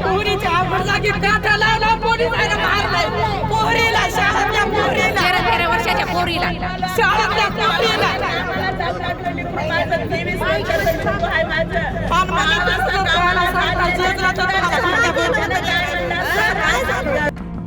आपण जागी काटा लावला मारलाय. पोरीला शाळेतल्या पोरीला तेरा तेरा वर्षाच्या पोरीला शाळेतल्या ते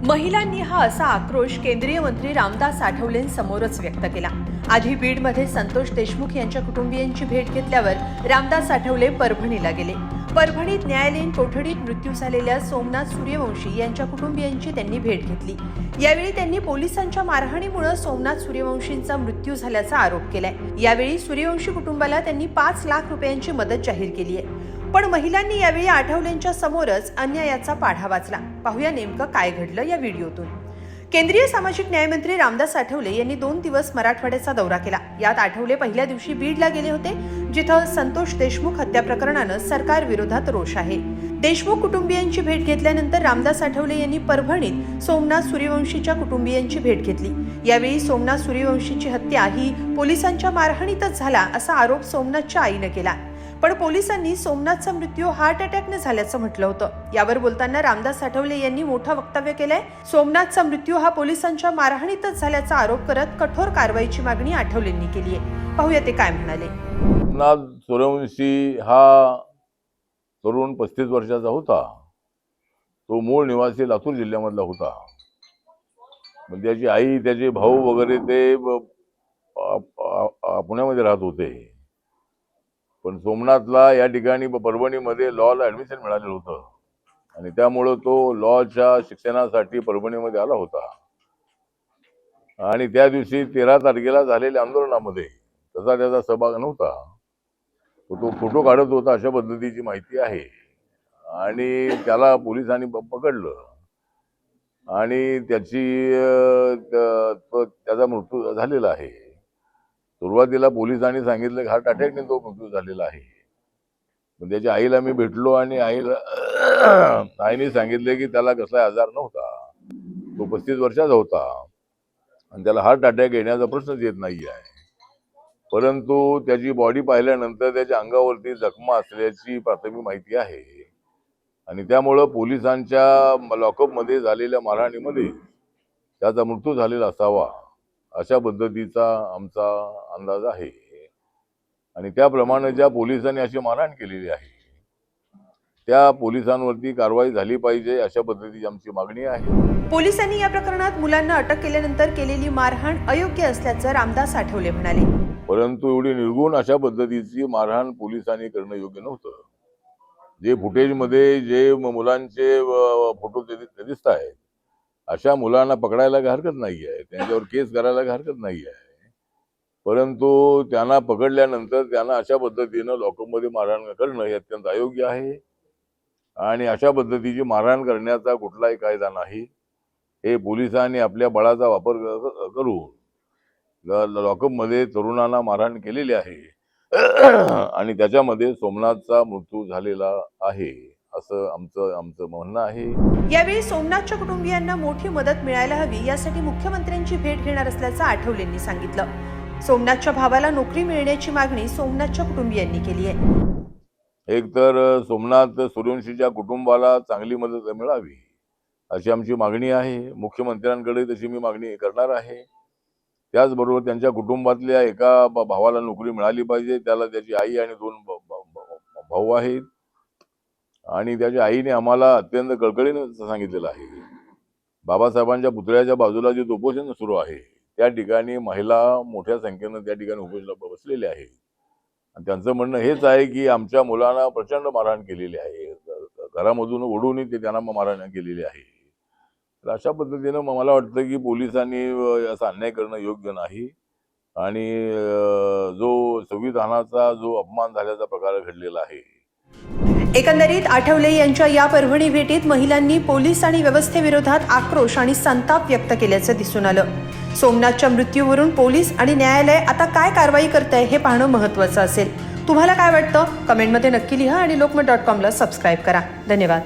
महिलांनी हा असा आक्रोश केंद्रीय मंत्री रामदास आठवलेंसमोरच व्यक्त केला. आधी बीडमध्ये संतोष देशमुख यांच्या कुटुंबियांची भेट घेतल्यावर रामदास आठवले परभणीला गेले. परभणीत न्यायालयीन कोठडीत मृत्यू झालेल्या सोमनाथ सूर्यवंशी यांच्या कुटुंबियांची त्यांनी भेट घेतली. यावेळी त्यांनी पोलिसांच्या मारहाणीमुळे सोमनाथ सूर्यवंशींचा मृत्यू झाल्याचा आरोप केलाय. यावेळी सूर्यवंशी कुटुंबाला त्यांनी पाच लाख रुपयांची मदत जाहीर केली आहे पण महिलांनी यावेळी आठवलेंच्या समोरच अन्यायाचा पाढा वाचला. पाहूया नेमकं काय घडलं या व्हिडिओतून. केंद्रीय सामाजिक न्यायमंत्री रामदास आठवले यांनी दोन दिवस मराठवाड्याचा दौरा केला. यात आठवले पहिल्या दिवशी बीडला गेले होते जिथं संतोष देशमुख हत्या प्रकरणानं सरकार विरोधात रोष आहे. देशमुख कुटुंबियांची भेट घेतल्यानंतर रामदास आठवले यांनी परभणीत सोमनाथ सूर्यवंशीच्या कुटुंबियांची भेट घेतली. यावेळी सोमनाथ सूर्यवंशीची हत्या ही पोलिसांच्या मारहाणीतच झाला असा आरोप सोमनाथच्या आईनं केला. पण पोलिसांनी सोमनाथचा मृत्यू हार्ट अटॅकने झाल्याचं म्हटलं होतं. यावर बोलताना रामदास आठवले यांनी मोठं वक्तव्य केलंय. सोमनाथचा मृत्यू हा पोलिसांच्या मारहाणीतच झाल्याचा आरोप करत कठोर कारवाईची मागणी आठवलेंनी केली आहे. पाहूया ते काय म्हणाले. सोमनाथ सूर्यवंशी हा तरुण पस्तीस वर्षाचा होता. तो मूळ निवासी लातूर जिल्ह्यामधला होता. मग त्याची आई त्याचे भाऊ वगैरे ते पुण्यामध्ये राहत होते. पण सोमनाथला या ठिकाणी परभणीमध्ये लॉला ऍडमिशन मिळालेलं होतं. आणि त्यामुळं तो लॉच्या शिक्षणासाठी परभणीमध्ये आला होता. आणि त्या दिवशी तेरा तारखेला झालेल्या आंदोलनामध्ये तसा त्याचा सहभाग नव्हता. तो तो फोटो काढत होता अशा पद्धतीची माहिती आहे. आणि त्याला पोलिसांनी पकडलं. आणि त्याची त्याचा मृत्यू झालेला आहे. सुरुवातीला पोलिसांनी सांगितलं की हार्ट अटॅकने तो मृत्यू झालेला आहे. पण त्याच्या आईला मी भेटलो आणि आईला आईने सांगितले की त्याला कसला आजार नव्हता. तो पस्तीस वर्षाचा होता. आणि त्याला हार्ट अटॅक येण्याचा प्रश्नच येत नाही आहे परंतु त्याची बॉडी पाहिल्यानंतर त्याच्या अंगावरती जखमा असल्याची प्राथमिक माहिती आहे. आणि त्यामुळं पोलिसांच्या लॉकअपमध्ये झालेल्या मारहाणीमध्ये त्याचा मृत्यू झालेला असावा. अशा पद्धतीचा आमचा अंदाज आहे. आणि त्याप्रमाणे ज्या पोलिसांनी अशी मारहाण केलेली आहे त्या पोलिसांवरती कारवाई झाली पाहिजे अशा पद्धतीची आमची मागणी आहे. पोलिसांनी या प्रकरणात मुलांना अटक केल्यानंतर केलेली मारहाण अयोग्य असल्याचं रामदास आठवले म्हणाले. परंतु एवढी निर्गुण अशा पद्धतीची मारहाण पोलिसांनी करणं योग्य नव्हतं. जे फुटेजमध्ये जे मुलांचे फोटो दिसत आहेत अशा मुलांना पकडायला हरकत नाही आहे त्यांच्यावर केस करायला हरकत नाही आहे परंतु त्यांना पकडल्यानंतर त्यांना अशा पद्धतीनं लॉकअपमध्ये मारहाण करणं हे अत्यंत अयोग्य आहे. आणि अशा पद्धतीची मारहाण करण्याचा कुठलाही कायदा नाही. हे पोलिसांनी आपल्या बळाचा वापर करून लॉकअपमध्ये तरुणांना मारहाण केलेली आहे. आणि त्याच्यामध्ये सोमनाथचा मृत्यू झालेला आहे. असं आमचं आमचं म्हणणं आहे. यावेळी सोमनाथच्या कुटुंबियांना मोठी मदत मिळायला हवी यासाठी मुख्यमंत्र्यांची भेट घेणार असल्याचं आठवलेंनी सांगितलं. सोमनाथच्या भावाला नोकरी मिळण्याची मागणी सोमनाथच्या कुटुंबियांनी केली आहे. एक तर सोमनाथ सूर्यवंशीच्या कुटुंबाला चांगली मदत मिळावी अशी आमची मागणी आहे. मुख्यमंत्र्यांकडे तशी मी मागणी करणार आहे. त्याचबरोबर त्यांच्या कुटुंबातल्या एका भावाला नोकरी मिळाली पाहिजे त्याला त्याची आई आणि दोन भाऊ आहेत. आणि त्याच्या आईने आम्हाला अत्यंत कळकळीनं सांगितलेलं आहे. बाबासाहेबांच्या पुतळ्याच्या बाजूला जे उपोषण सुरू आहे त्या ठिकाणी महिला मोठ्या संख्येनं त्या ठिकाणी उपोषणाला बसलेल्या आहेत. आणि त्यांचं म्हणणं हेच आहे की आमच्या मुलांना प्रचंड मारहाण केलेली आहे. घरामधून ओढूनही ते त्यांना मारहाण केलेली आहे. तर अशा पद्धतीनं मला वाटतं की पोलिसांनी असा अन्याय करणं योग्य नाही. आणि जो संविधानाचा जो अपमान झाल्याचा प्रकार घडलेला आहे एकंदरीत आठवले यांच्या या परभणी भेटीत महिलांनी पोलीस आणि व्यवस्थेविरोधात आक्रोश आणि संताप व्यक्त केल्याचं दिसून आलं. सोमनाथच्या मृत्यूवरून पोलीस आणि न्यायालय आता काय कारवाई करत आहे हे पाहणं महत्त्वाचं असेल. तुम्हाला काय वाटतं? कमेंटमध्ये नक्की लिहा आणि लोकमत डॉट कॉमला सबस्क्राईब करा. धन्यवाद.